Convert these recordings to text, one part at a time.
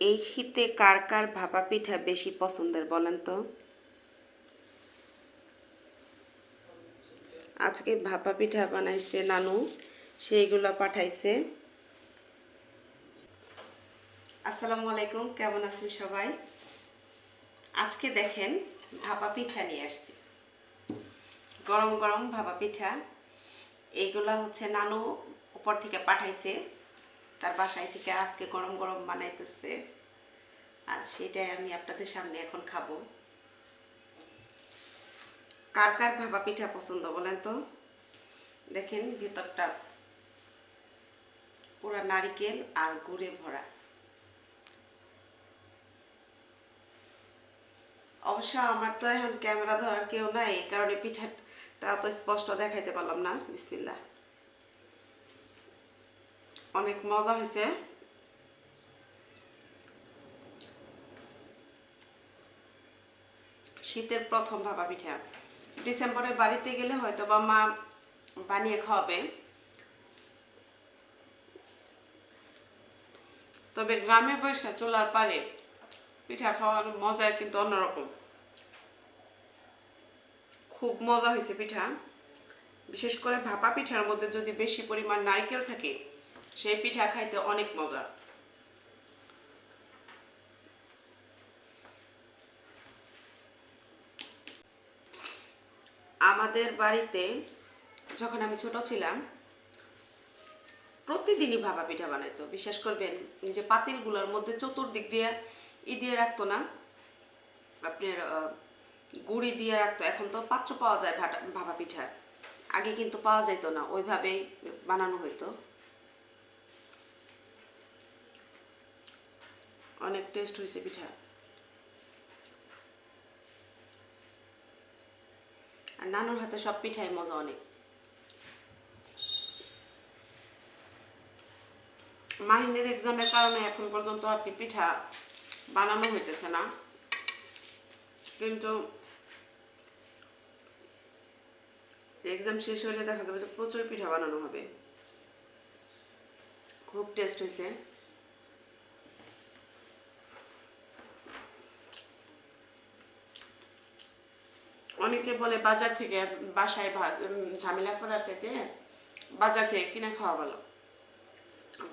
এই শীতে কার কার ভাপা পিঠা বেশি পছন্দের বলেন তো? আজকে ভাপা পিঠা বানাইছে নানু, সেইগুলো পাঠাইছে। আসসালামু আলাইকুম, কেমন আছেন সবাই? আজকে দেখেন ভাপা পিঠা নিয়ে আসছি। গরম গরম ভাপা পিঠা এইগুলা হচ্ছে নানু উপর থেকে পাঠাইছে। তার বাসায় থেকে আজকে গরম গরম বানাইতেছে। আর সেটাই আমি আপনাদের সামনে এখন খাব। কার কার ভাপা পিঠা পছন্দ বলেন তো? দেখেন ভিতরটা পুরা নারিকেল আর গুড়ে ভরা। অবশ্য আমার তো এখন ক্যামেরা ধরার কেউ নাই, এই কারণে পিঠাটা তো স্পষ্ট দেখাইতে পারলাম না। বিসমিল্লা অনেক মজা হয়েছে। শীতের প্রথম ভাপা পিঠা। ডিসেম্বরে বাড়িতে গেলে হয়তো বা মা বানিয়ে খাওয়াবে। তবে গ্রামে বসে চলার পারে পিঠা খাওয়ার মজা কিন্তু অন্যরকম। খুব মজা হয়েছে পিঠা। বিশেষ করে ভাপা পিঠার মধ্যে যদি বেশি পরিমাণ নারকেল থাকে সেই পিঠা খাইতে অনেক মজা। আমাদের বাড়িতে যখন আমি ছোট ছিলাম, প্রতিদিনই ভাপা পিঠা বানাইতো। বিশ্বাস করবেন যে পাতিলগুলোর মধ্যে চতুর্দিক দিয়ে ই দিয়ে রাখতো না, আপনার গুড়ি দিয়ে রাখতো। এখন তো পাত্র পাওয়া যায় ভাটা, ভাপা পিঠা। আগে কিন্তু পাওয়া যেত না, ওইভাবেই বানানো হইতো। অনেক টেস্ট হয়েছে পিঠা। আর নানুর হাতে সব পিঠাই মজা অনেক। মাহিনের এক্সামের কারণে এখন পর্যন্ত আর কি পিঠা বানানো হইতেছে না। কিন্তু এক্সাম শেষ হলে দেখা যাবে যে প্রচুর পিঠা বানানো হবে। খুব টেস্ট হয়েছে অনেকে বলে বাজার থেকে বাসায় ঝামেলা করার চাইতে বাজার থেকে কিনে খাওয়া ভালো।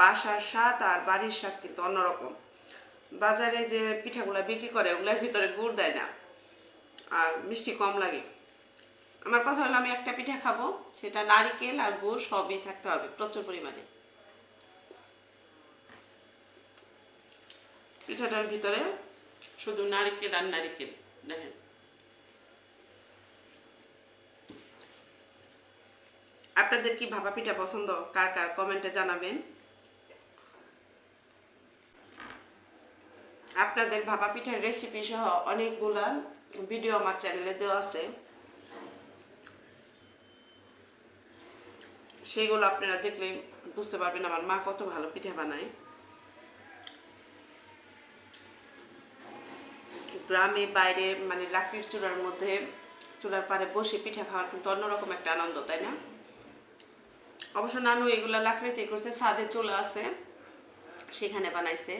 বাসার স্বাদ আর বাড়ির স্বাদ কিন্তু অন্যরকম। বাজারে যে পিঠাগুলো বিক্রি করে, ওগুলোর ভিতরে গুড় দেয় না। আর মিষ্টি কম লাগে। আমার কথা হলো, আমি একটা পিঠা খাব, সেটা নারিকেল আর গুড় সবই থাকতে হবে, প্রচুর পরিমাণে। পিঠাটার ভিতরে শুধু নারিকেল আর নারিকেল, দেখেন। আপনাদের কি ভাপা পিঠা পছন্দ? কার কার কমেন্টে জানাবেন। আপনাদের ভাপা পিঠার রেসিপি সহ অনেকগুলা ভিডিও আমার চ্যানেলে দেওয়া আছে। সেইগুলো আপনারা দেখলে বুঝতে পারবেন আমার মা কত ভালো পিঠা বানায়। গ্রামে বাইরে মানে লাকড়ির চুলার মধ্যে চুলার পারে বসে পিঠা খাওয়ার কিন্তু অন্যরকম একটা আনন্দ, তাই না? অবশ্য নানু এগুলা লাকড়িতে করছে, ছাদে চলে আছে সেখানে বানাইছে।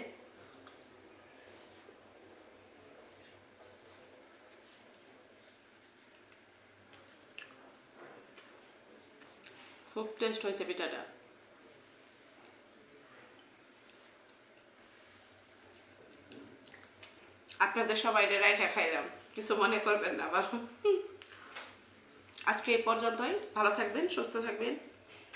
খুব টেস্ট হয়েছে পিঠাটা। আপনাদের সবাই রাইখা খাইলাম, কিছু মনে করবেন না আবার। আজকে এই পর্যন্তই, ভালো থাকবেন, সুস্থ থাকবেন।